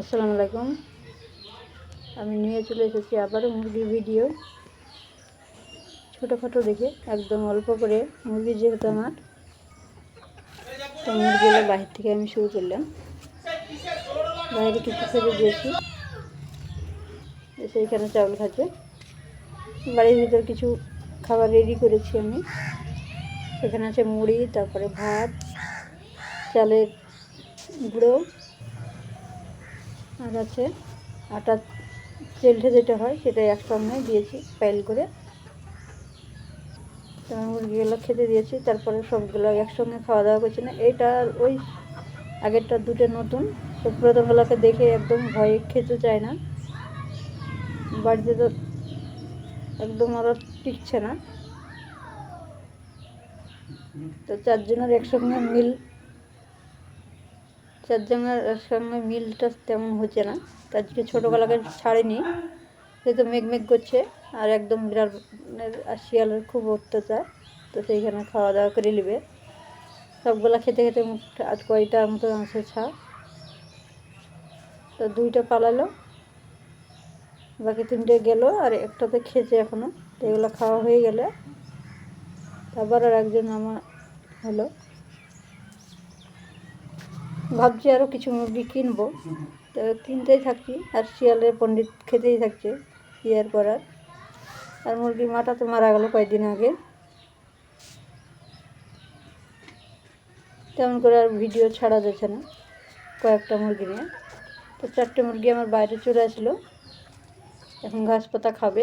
আসসালামু আলাইকুম। আমি নিয়ে চলে এসেছি আবারও মুরগির ভিডিও। ছোটোখাটো দেখে, একদম অল্প করে। মুরগি যেহেতু আমার, তো মুরগিগুলো বাহির থেকে আমি শুরু করলাম। বাইরে কিছু খেতে দিয়েছি। সেইখানে চাউল খাচ্ছে বাড়ির ভিতর কিছু খাবার রেডি করেছি আমি। সেখানে আছে মুড়ি, তারপরে ভাত, চালের গুঁড়ো আর আছে আটা তেলটা যেটা হয় সেটা একসঙ্গে দিয়েছি পাইল করে। তারপর মুরগিগুলো খেতে দিয়েছি, তারপরে সবগুলো একসঙ্গে খাওয়া দাওয়া করছি না। এইটা ওই আগেরটা দুটো নতুন তো প্রথমগুলোকে দেখে একদম ভয়ে খেতে চায় না। বাড়িতে তো একদম ওরা টিকছে না। তো চারজনের একসঙ্গে মিল চারজনের একসঙ্গে মিলটা তেমন হচ্ছে না। তো আজকে ছোটোবেলাকে ছাড়েনি। সে তো মেঘ মেঘ করছে, আর একদম বিড়াল আর শিয়ালের খুব অত্যাচার। তো সেইখানে খাওয়া দাওয়া করে নেবে। সবগুলা খেতে খেতে আজ কয়টার মতো আছে ছা। তো দুইটা পালালো। বাকি তিনটে গেল, আর একটাতে খেয়েছে এখনও তো এগুলো খাওয়া হয়ে গেলে। আবার আর একজন আমার হলো। ভাবছি আরও কিছু মুরগি কিনবো। তো কিনতেই থাকছি আর শিয়ালের পণ্ডিত খেতেই থাকছে আর করার আর। মুরগির মাটা তো মারা গেল কয়েকদিন আগে। তেমন করে আর ভিডিও ছাড়া যাচ্ছে না, কয়েকটা মুরগি নিয়ে। তো চারটে মুরগি আমার বাইরে চলে আসলো, এখন ঘাস পাতা খাবে।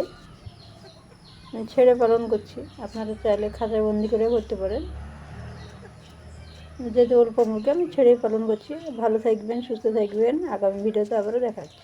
ছেড়ে পালন করছি, আপনারা চাইলে খাঁচায় বন্দি করে করতে পারেন। যেহেতু অল্প মুখে আমি ছেড়েই পালন করছি। ভালো থাকবেন, সুস্থ থাকবেন। আগামী ভিডিওতে আবারও দেখাচ্ছি